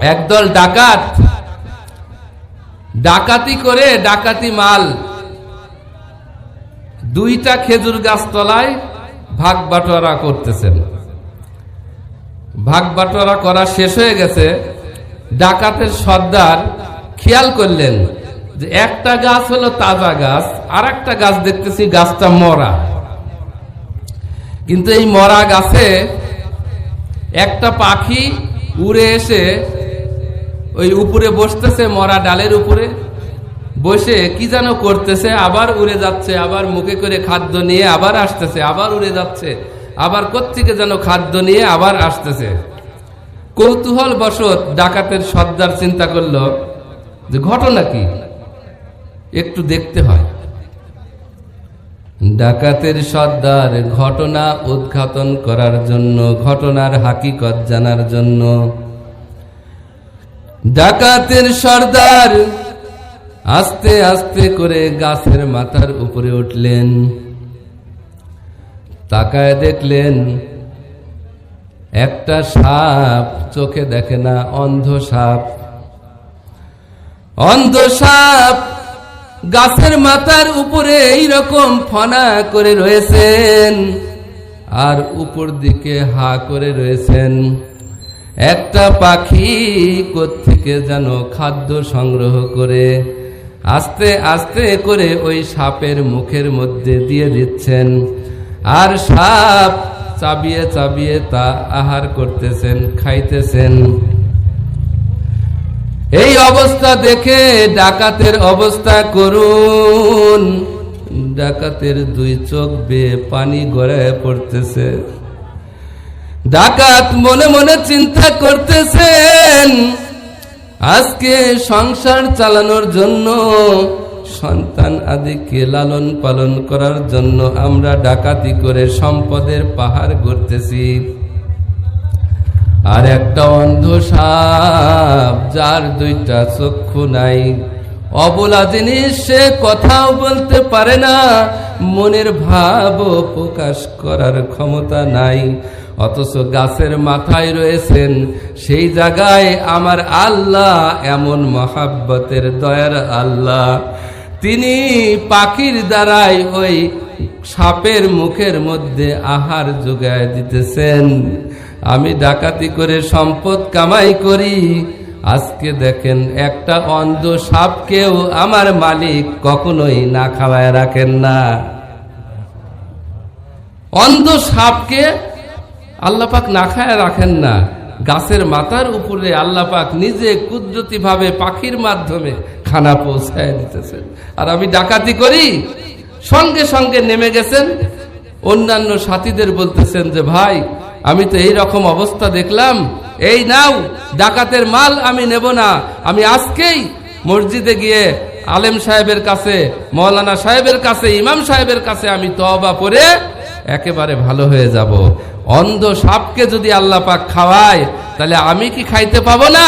একদল ডাকাত। ডাকাতি করে ডাকাতি মাল। দুইটা খেজুর গাছ তলায় ভাগ বাটোয়ারা করতেছেন। ভাগ বাটোয়ারা করা শেষ হয়ে গেছে। ডাকাতের সর্দার খেয়াল করলেন যে একটা গাছ হলো তাজা গাছ আর একটা গাছ দেখতেছি গাছটা মরা। কিন্তু এই মরা গাছে একটা পাখি উড়ে এসে ওই উপরে বসতেছে মরা ডালের উপরে। বসে কি যেন করতেছে, আবার উড়ে যাচ্ছে, আবার মুখে করে খাদ্য নিয়ে আবার আসতেছে, আবার উড়ে যাচ্ছে, আবার কোত্থেকে যেন খাদ্য নিয়ে আবার আসতেছে। কৌতূহল বশত ডাকাতের সর্দার চিন্তা করল, যে ঘটনা কি? একটু দেখতে হয়। ডাকাতের সর্দার ঘটনা উদ্ঘাটন করার জন্য, ঘটনার হাকিকত জানার জন্য ডাকাতের সর্দার আস্তে আস্তে করে গাছের মাথার উপরে উঠলেন। তাকায় দেখলেন, একটা সাপ চোখে দেখে না, অন্ধ সাপ। অন্ধ সাপ গাছের মাথার উপরে এইরকম ফনা করে রয়েছেন আর উপর দিকে হা করে রয়েছেন। একটা পাখি কোত্থেকে যেন খাদ্য সংগ্রহ করে আস্তে আস্তে করে ওই সাপের মুখের মধ্যে দিয়ে দিচ্ছেন। আর সাপ চাবিয়ে চাবিয়ে তা আহার করতেছেন, খাইতেছেন। এই অবস্থা দেখে ডাকাতের অবস্থা করুন। ডাকাতের দুই চোখ বেয়ে পানি গড়ায় পড়তেছে। ডাকাত মনে মনে চিন্তা করতেছেন, আজকে সংসার চালানোর জন্য, সন্তান আদিকে লালন পালন করার জন্য আমরা ডাকাতি করে সম্পদের পাহাড় গড়তেছি। আর একটা অন্ধ সাপ, যার দুইটা চক্ষু নাই। অবলা জিনিস, সে কথাও বলতে পারে না। মনের ভাব প্রকাশ করার ক্ষমতা নাই। অথচ গাছের মাথায় রয়েছেন। সেই জায়গায় আমার আল্লাহ, এমন মহাব্বতের দয়ার আল্লাহ। তিনি পাখির দ্বারাই ওই সাপের মুখের মধ্যে আহার যোগায় দিতেছেন। আমি ডাকাতি করে সম্পদ কামাই করি। আজকে দেখেন, একটা অন্ধ সাপকেও আমার মালিক কখনোই না খাওয়ায় রাখেন না। অন্ধ সাপকে আল্লাপাক না খায় রাখেন না। গাছের মাথার উপরে আল্লাপাক নিজে কুদরতি ভাবে পাখির মাধ্যমে খানা পৌঁছায় দিতেছেন। আর আমি ডাকাতি করি, সঙ্গে সঙ্গে নেমে গেছেন। অন্যান্য সাথীদের বলতেছেন যে, ভাই, আমি তো এই রকম অবস্থা দেখলাম। এই নাও, ডাকাতের মাল আমি নেব না। আমি আজকেই মসজিদে গিয়ে আলেম সাহেবের কাছে, মৌলানা সাহেবের কাছে, ইমাম সাহেবের কাছে আমি তবা পরে একেবারে ভালো হয়ে যাব। অন্ধ সাপকে যদি আল্লাহ পাক খাওয়ায়, তাহলে আমি কি খাইতে পাবো না?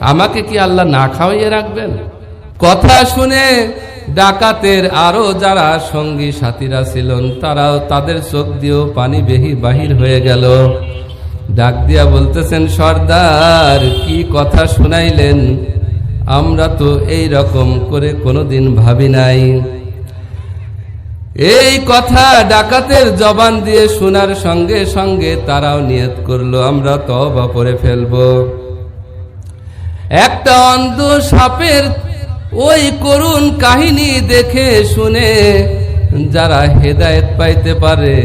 আমাকে কি আল্লাহ না খাওয়াইয়ে রাখবেন? কথা শুনে ডাকাতের আরও যারা সঙ্গী সাথীরা ছিলেন, তারাও তাদের চোখ দিয়েও পানি বেহি বাহির হয়ে গেল। ডাক দিয়া বলতেছেন, সর্দার, কি কথা শুনাইলেন? আমরা তো এই রকম করে কোনোদিন ভাবি নাই। এই কথা ডাকাতের জবান দিয়ে শোনার সঙ্গে সঙ্গে তারাও নিয়ত করল, আমরা তবা পরে ফেলব। একটা অন্ধ সাপের ওই করুণ কাহিনী দেখে শুনে যারা হেদায়েত পাইতে পারে